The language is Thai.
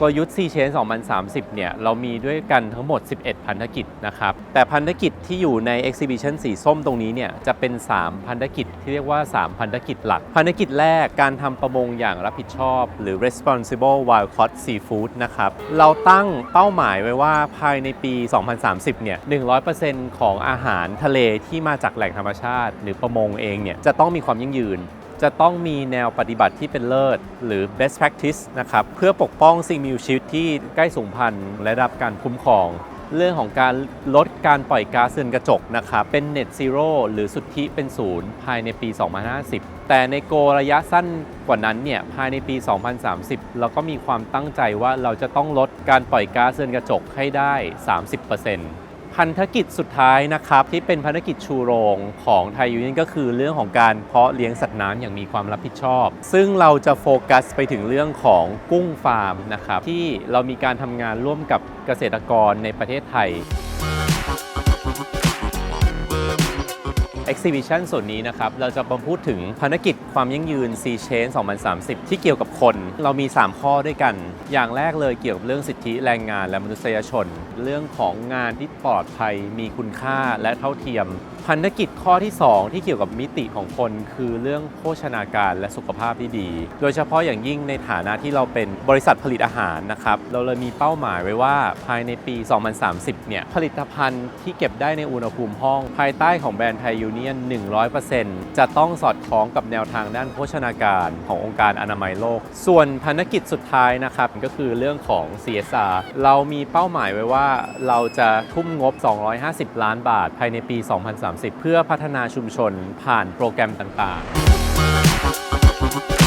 กลยุทธ์ C Change 2030 เนี่ย เรามีด้วยกันทั้งหมด 11 พันธกิจนะครับ แต่พันธกิจที่อยู่ใน Exhibition สีส้มตรงนี้เนี่ย จะเป็น 3 พันธกิจที่เรียกว่า 3 พันธกิจหลัก พันธกิจแรกการทำประมงอย่างรับผิดชอบ หรือ responsible wild caught seafood นะครับ เราตั้งเป้าหมายไว้ว่าภายในปี 2030 เนี่ย 100%ของอาหารทะเลที่มาจากแหล่งธรรมชาติ หรือประมงเองเนี่ย จะต้องมีความยั่งยืน จะต้องมีแนวปฏิบัติที่เป็นเลิศ หรือ best practice นะครับ เพื่อปกป้องสิ่งมีชีวิตที่ใกล้สูญพันธุ์และรับการคุ้มครอง เรื่องของการลดการปล่อยก๊าซเรือนกระจกนะครับ เป็น net zero หรือสุทธิเป็นศูนย์ภายในปี 2050 แต่ในโกระยะสั้นกว่านั้นเนี่ยภายในปี 2030 เราก็มีความตั้งใจว่าเราจะต้องลดการปล่อยก๊าซเรือนกระจกให้ได้ 30% พันธกิจสุดท้ายนะครับที่เป็นพันธกิจชูโรงของไทยยูเนียนก็คือเรื่องของการเพาะเลี้ยงสัตว์น้ำอย่างมีความรับผิดชอบ ซึ่งเราจะโฟกัสไปถึงเรื่องของกุ้งฟาร์มนะครับที่เรามีการทำงานร่วมกับเกษตรกรในประเทศไทย Exhibition ส่วนนี้นะครับ เราจะมาพูดถึงภารกิจความยั่งยืน C Change 2030 ที่เกี่ยวกับคน เรามี 3 ข้อด้วยกัน อย่างแรกเลยเกี่ยวกับเรื่องสิทธิแรงงานและมนุษยชน เรื่องของงานที่ปลอดภัยมีคุณค่าและเท่าเทียมพันธกิจข้อที่ 2 ที่เกี่ยวกับมิติของคน คือเรื่องโภชนาการและสุขภาพที่ดี โดยเฉพาะอย่างยิ่งในฐานะที่เราเป็นบริษัทผลิตอาหารนะครับ เราเลยมีเป้าหมายไว้ว่าภายในปี 2030 เนี่ย ผลิตภัณฑ์ที่เก็บได้ในอุณหภูมิห้อง ภายใต้ของแบรนด์ไทยยูนียน 100%จะต้องสอดคล้องกับแนวทางด้านโภชนาการขององค์การอนามัยโลก ส่วนภารกิจสุดท้ายนะครับก็คือเรื่องของ CSR เรามีเป้าหมายไว้ว่าเราจะทุ่มงบ 250 ล้านบาท ภายในปี 2030 เพื่อพัฒนาชุมชนผ่านโปรแกรมต่างๆ